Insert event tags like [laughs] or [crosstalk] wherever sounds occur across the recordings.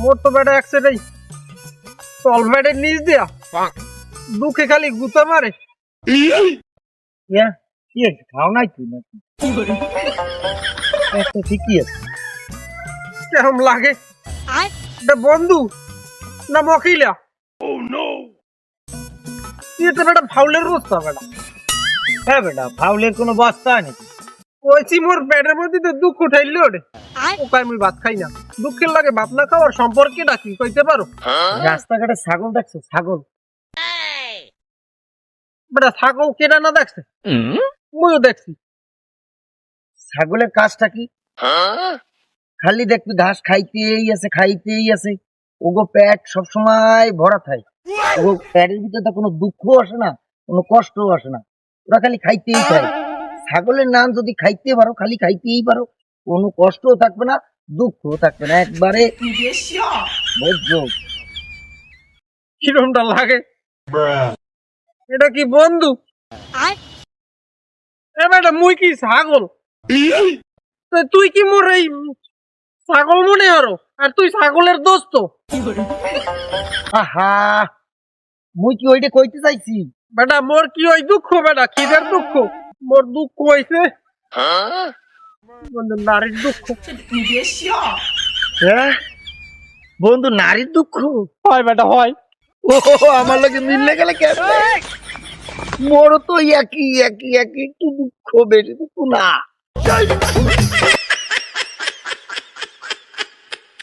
মোর তো বেটা একসাথেই তল বেডের নিচ দিয়া। দুঃখে খালি গুতা মারে। ইয়া খাও নাই তুই নাকি? ঠিকই আছে। কেরম লাগে? এটা বন্ধু না মকিলা তো বেটা ফাউলের বস্তা বেটা হ্যাঁ বেটা ফাউলের কোনো বস্তা নাকি কইছি মোর পেটের মধ্যে তো দুঃখ উঠাইলে ওরে ওকাই মুই ভাত খাই না। দুঃখের লাগে ভাত না খাওয়ার সম্পর্কে ডাকি কইতে পারো? রাস্তাঘাটে ছাগল দেখছ? ছাগল। বেটা ছাগল কেনা না দেখছে? মুইও দেখছি। ছাগলের কাজটা কি? খালি দেখবি ঘাস খাইতেই আছে খাইতেই আছে। ওগো পেট সবসময় ভরা থাকে। ওগো পেটের ভিতরে তো কোনো দুঃখ আসে না কোনো কষ্টও আসে না। ওরা খালি খাইতেই চায়। ছাগলের নাম যদি খাইতে পারো খালি খাইতেই পারো কোনো কষ্টও থাকবে না। দুঃখও থাকবে না একবারে কিরমটা লাগে? এটা কি বন্ধু? এ বেটা মুই কি ছাগল? তুই কি মোর এই ছাগল মনে হরো আর তুই ছাগলের দোস্ত? আহা মুই কি ওইটা কইতে চাইছি? বেটা মোর কি ওই দুঃখ বেটা? খিদের দুঃখ? মোর দুঃখ হইছে। বন্ধু, নারীর দুঃখ। হ্যাঁ? বন্ধু নারীর দুঃখ? হয় বেটা হয়। ও আমার লাগে মিললে গেলে কেমনে মোর তো একই একই একই একটু দুঃখ বেশি দুঃখ না।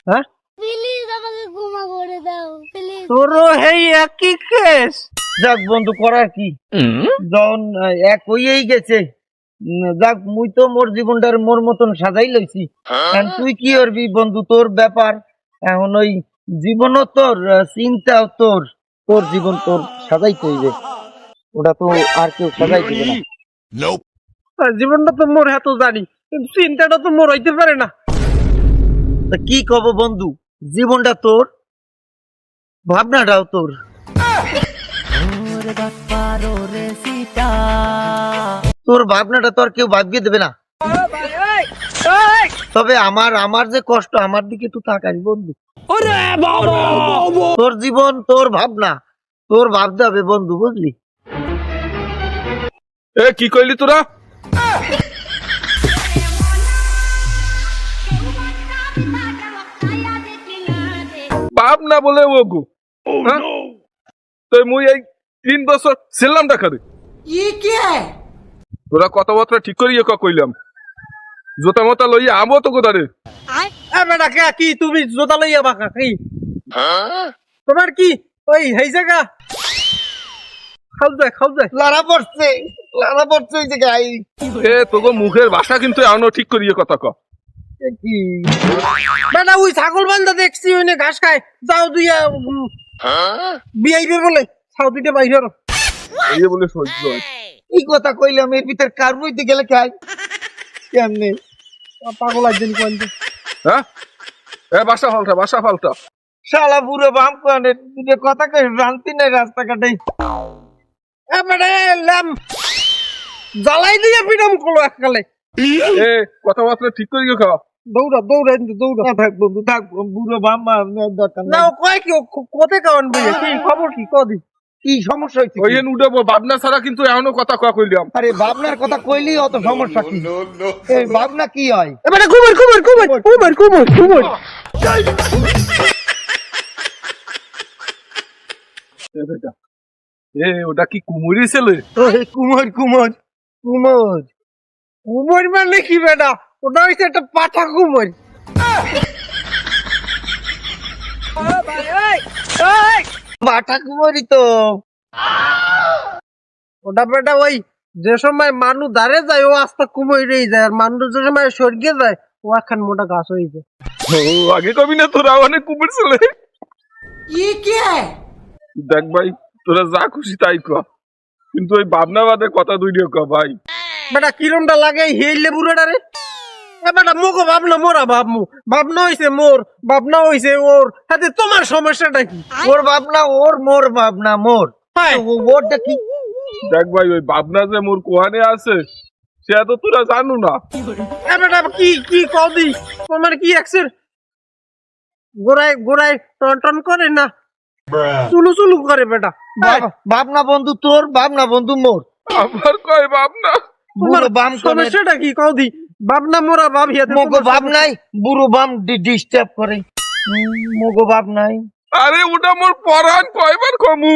হ্যাঁ? প্লিজ আমাকে ক্ষমা করে দাও প্লিজ। তোরও হেই একই কেস যাক বন্ধু করার কি? যখন এক হইয়েই গেছে। যাক মুই তো মোর জীবনটার মোর মতন সাজাই লইছি। এখন তুই কি করবি বন্ধু তোর ব্যাপার? এখন ওই জীবনও তোর আহ, চিন্তাও তোর তোর জীবন তোর সাজাইতে হইবে। ওটা তো আর কেউ সাজাই দিবে না। জীবনটা তো মোর এত জানি কিন্তু চিন্তাটা তো মোর হইতে পারে না। তা কি কব বন্ধু জীবনটা তোর ভাবনাটাও তোর। তোর ভাবনাটা তো আর কেউ ভাবিয়ে দেবে না। তবে আমার আমার যে কষ্ট আমার দিকে একটু তাকাই বন্ধু। তোর জীবন তোর ভাবনা তোর ভাবতে হবে বন্ধু বুঝলি? এ কি কইলি তোরা? বাপ না বলে ও গো হ্যাঁ? তো মুই এই তিন বছর ছিলাম ডাকারে তোরা কথাবার্তা ঠিক করিয়ে ক কইলাম। জোতা মতা লইয়া আমো তো এ বেটা কে কি তুমি জোতা লইয়া বাঁকা কি? তোমার কি? ওই হেই জায়গা। খাও যায় খাও যায় লারা পড়ছে লারা পড়ছে ওই যে গাই এ তোগো মুখের ভাষা কিন্তু এখনও ঠিক করিয়ে কথা ক। কি? বেটা ওই ছাগল বান্ধা দেখছি ওই ঘাস খায়। যাও দুইয়া বিয়াইবে বলে। ছাও দুইটা বাইর এই বলে সহ্য হয়। কি কথা কইলাম এর ভিতর কার মধ্যে গেলে খাই? কেমনে? পাগল একজন কোন হ্যাঁ? এ বাসা ফালটা বাসা ফালটা। শালা বুড়ো বাম কানে দুটো কথা কই শান্তি নাই রাস্তাঘাটে? এ বেটা এ ল্যাম জ্বালাই দিয়ে পিডাম কলো এককালে। এ কথাবার্তা ঠিক করিয়ে খ দৌড়া দৌড়া কিন্তু দৌড়া। থাক বন্ধু থাক বুড়ো বাম মার দরকার না ও কয় কি কোথায় কারণ বইয়া? কি খবর কি? কদি। কি সমস্যা হয়েছে ওই? ভাবনা ছাড়া কিন্তু কথা ক কইলাম। আরে ভাবনার কথা কইলেই অত সমস্যা কি? এই ভাবনা কি হয়? এ বেটা কুমার কুমার কুমার কুমার। কুমার কুমার [laughs] এ ওটা কি কুমুরি ছেলে? ওই কুমোর কুমোর কুমোর। কুমার মানে কি বেটা? ওটা হচ্ছে একটা পাঠা কুমার। বাটা কুমোরই তো। ওটা বেটা ওই যে সময় মানুষ দাঁড়ে যায় ও আস্তে কুমোরেই যায় আর মানুষ যে সময় স্বর্গে যায় ও একখান মোটা গাছ হয়ে যায়। ও আগে কবি না তোরা অনেক কুমির ছেলে। দেখ ভাই তোরা যা খুশি তাই ক কিন্তু ওই ভাবনা বাদে কথা দুইটা ক ভাই। বেটা কিরমটা লাগে হেইলে বুড়োটা রে এ বেটা মোকো ভাবনা মোরা ভাবমু ভাবনা হইছে মোর ভাবনা হইছে ওর। সাথে তোমার সমস্যাটা কি? ওর ভাবনা ওর মোর ভাবনা মোর। ওরটা কি? দেখ ভাই ওই ভাবনা যে মোর কোহানে আছে সে তো তোরা জানু না। এ কি কি কদি তোমার কি একসের? গোড়ায় গোড়ায় টন টন করে না? চুলু চুলু করে বেটা। বাপ বন্ধু তোর বাপ না বন্ধু মোর। আমার কয় বাপ না? বুড়ো বাম সমস্যাটা কি কৌদি বাপ না মোরা বাপ হিয়াতে মগো বাপ নাই বুড়ো বাম ডিস্টার্ব করে। মগো বাপ নাই। আরে ওটা মোর পরান কয়বার কমু?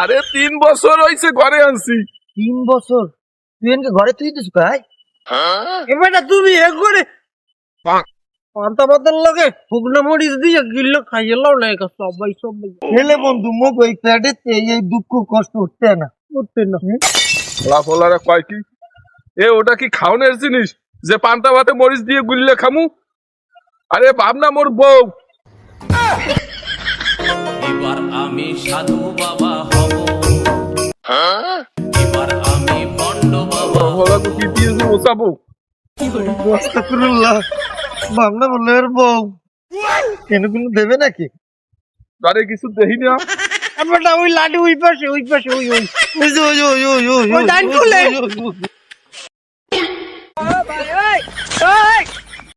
আরে তিন বছর হইছে ঘরে আনছি। তিন বছর? তুই এনকে ঘরে তুই দিস ভাই এ বেটা তুমি এক করে পান্তা বদল লাগে শুকনো মরিচ দিয়ে গিল্ল খাইয়ে লাও না একা সবাই সবাই ছেলে বন্ধু মগো এই প্যাডেতে এই দুঃখ কষ্ট উঠতে না। করতে না। লাফলারা কয় কি? এ ওটা কি খাওনের জিনিস যে পান্তা ভাতে মরিচ দিয়ে গুললে খামু আরে ভাবনা মোর বউ এবার আমি সাধু বাবা হব এবার আমি ভণ্ড বাবা তো কি দিয়ে মোচাবো আস্তাগফিরুল্লাহ ভাবনা বললে এর বউ কেন কোনো দেবে নাকি আরে কিছু দেখি না বেটা ওই লাডি ওই পাশে ওই পাশে ওই ওই ওই যে, ওই যে, ওই যে, ওই যে, ওই ওই Oh, my God.